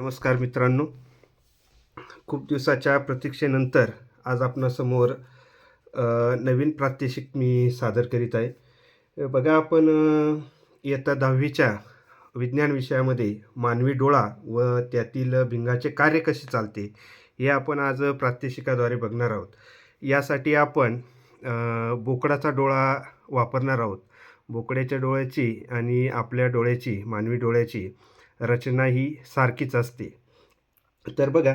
नमस्कार मित्रांनो. खूप दिवसाच्या प्रतीक्षेनंतर आज आपणासमोर नवीन प्रात्यक्षिक मी सादर करीत आहे. बघा आपण इयत्ता दहावीच्या विज्ञान विषयामध्ये मानवी डोळा व त्यातील भिंगाचे कार्य कसे चालते हे आपण आज प्रात्यक्षिकाद्वारे बघणार आहोत. यासाठी आपण बोकडाचा डोळा वापरणार आहोत. बोकड्याच्या डोळ्याची आणि आपल्या डोळ्याची मानवी डोळ्याची रचना ही सारखीच असते. तर बघा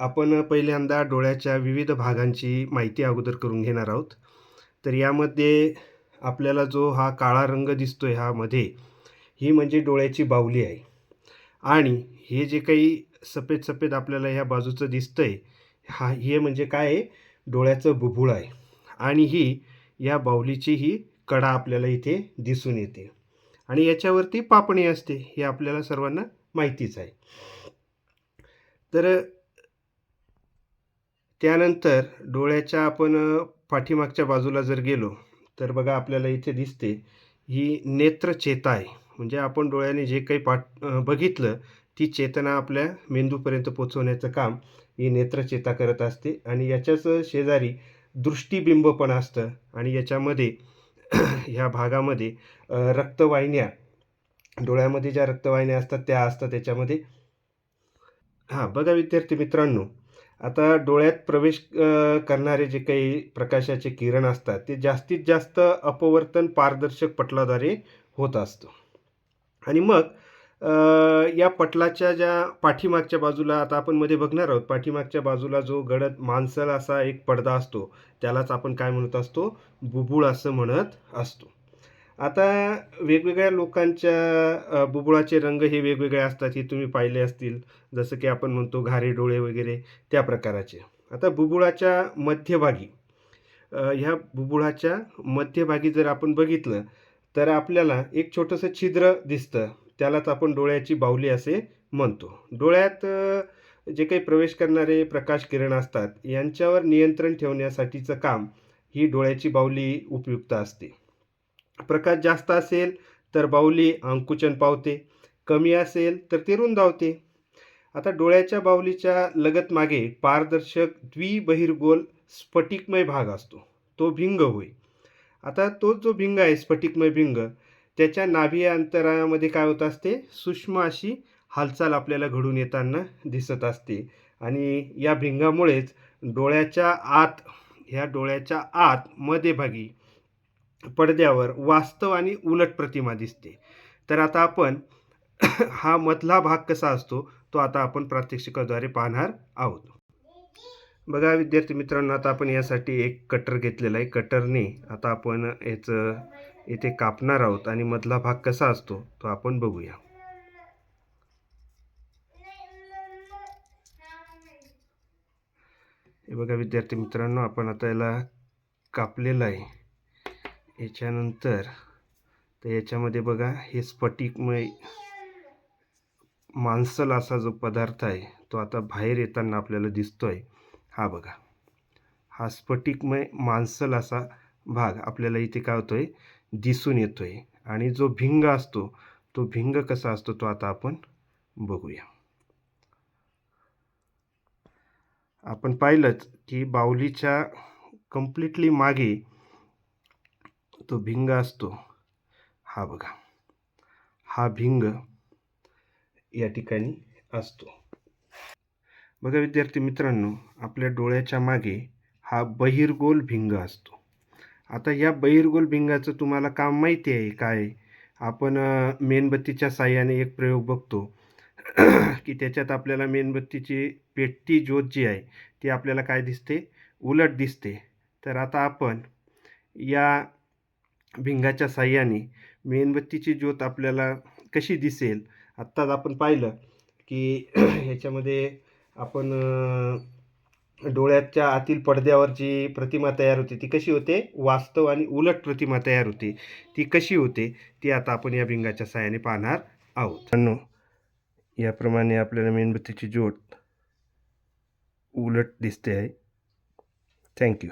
आपण पहिल्यांदा डोळ्याच्या विविध भागांची माहिती अगोदर करून घेणार आहोत. तर यामध्ये आपल्याला जो हा काळा रंग दिसतो आहे ह्यामध्ये ही म्हणजे डोळ्याची बाहुली आहे. आणि हे जे काही सफेद सफेद आपल्याला ह्या बाजूचं दिसतं आहे हा हे म्हणजे काय आहे? डोळ्याचं बुबुळ आहे. आणि ही या बाहुलीची ही कडा आपल्याला इथे दिसून येते. आणि याच्यावरती पापणी असते हे आपल्याला सर्वांना माहितीच आहे. तर त्यानंतर डोळ्याच्या आपण पाठीमागच्या बाजूला जर गेलो तर बघा आपल्याला इथे दिसते ही नेत्रचेता आहे. म्हणजे आपण डोळ्याने जे काही पाठ बघितलं ती चेतना आपल्या मेंदूपर्यंत पोचवण्याचं काम ही नेत्रचेता करत असते. आणि याच्याच शेजारी दृष्टिबिंब पण असतं. आणि याच्यामध्ये ह्या भागामध्ये रक्तवाहिन्या डोळ्यामध्ये ज्या रक्तवाहिन्या असतात त्या असतात त्याच्यामध्ये. हां बघा विद्यार्थी मित्रांनो आता डोळ्यात प्रवेश करणारे जे काही प्रकाशाचे किरण असतात ते जास्तीत जास्त अपवर्तन पारदर्शक पटलाद्वारे होत असतं. आणि मग या पटलाच्या ज्या पाठीमागच्या बाजूला आता आपण मध्ये बघणार आहोत. पाठीमागच्या बाजूला जो गडद मांसल असा एक पडदा असतो त्यालाच आपण काय म्हणत असतो? बुबुळ असं म्हणत असतो. आता वेगवेगळ्या लोकांच्या बुबुळाचे रंग हे वेगवेगळे असतात हे तुम्ही पाहिले असतील. जसं की आपण म्हणतो घारे डोळे वगैरे त्या प्रकाराचे. आता बुबुळाच्या मध्यभागी ह्या बुबुळाच्या मध्यभागी जर आपण बघितलं तर आपल्याला एक छोटंसं छिद्र दिसतं. त्यालाच आपण डोळ्याची बाहुली असे म्हणतो. डोळ्यात जे काही प्रवेश करणारे प्रकाश किरण असतात यांच्यावर नियंत्रण ठेवण्यासाठीचं काम ही डोळ्याची बाहुली उपयुक्त असते. प्रकाश जास्त असेल तर बाहुली अंकुचन पावते कमी असेल तर ते रुंदावते. आता डोळ्याच्या बाहुलीच्या लगत मागे पारदर्शक द्विबहिर्गोल स्फटिकमय भाग असतो तो भिंग होय. आता तो जो भिंग आहे स्फटिकमय भिंग त्याच्या नाभी अंतरामध्ये काय होत असते? सूक्ष्म अशी हालचाल आपल्याला घडून येताना दिसत असते. आणि या भिंगामुळेच डोळ्याच्या आत ह्या डोळ्याच्या आत मध्यभागी पडद्यावर वास्तव आणि उलट प्रतिमा दिसते. तर आता आपण हा मधला भाग कसा असतो तो आता आपण प्रात्यक्षिकाद्वारे पाहणार आहोत. बघा विद्यार्थी मित्रांनो आता आपण यासाठी एक कटर घेतलेला आहे. कटरने आता आपण याचं इथे कापणार आहोत आणि मधला भाग कसा असतो तो आपण बघूया. हे बघा विद्यार्थी मित्रांनो आपण आता याला कापलेलं आहे. याच्यानंतर तर याच्यामध्ये बघा हे स्फटिकमय मांसल असा जो पदार्थ आहे तो आता बाहेर येताना आपल्याला दिसतोय. हा बघा. हा स्फटिकमय मांसल असा भाग आपल्याला इथे काय होतोय? दिसून येतोय. आणि जो भिंग असतो तो भिंग कसा असतो तो आता आपण बघूया. आपण पाहिलंच की बाहुलीच्या कम्प्लिटली मागे तो भिंग असतो. हा बघा. हा भिंग या ठिकाणी असतो. बघा विद्यार्थी मित्रांनो आपल्या डोळ्याच्या मागे हा बहिर्गोल भिंग असतो. आता या बहिर्गोल भिंगाचं तुम्हाला काम माहिती आहे काय? आपण मेणबत्तीच्या साह्याने एक प्रयोग बघतो. की त्याच्यात आपल्याला मेणबत्तीची पेटती ज्योत जी आहे ती आपल्याला काय दिसते? उलट दिसते. तर आता आपण या भिंगाच्या साह्याने मेणबत्तीची ज्योत आपल्याला कशी दिसेल? आत्ताच आपण पाहिलं की ह्याच्यामध्ये आपण डोळ्याच्या आतील पडद्यावर जी प्रतिमा तयार होते. ती कशी होते? वास्तव आणि उलट प्रतिमा तयार होते. ती कशी होते? ती आता आपण या भिंगाच्या सहाय्याने पाहणार आहोत. मित्रांनो, याप्रमाणे आपल्याला मेणबत्तीची जोड उलट दिसते आहे. थँक्यू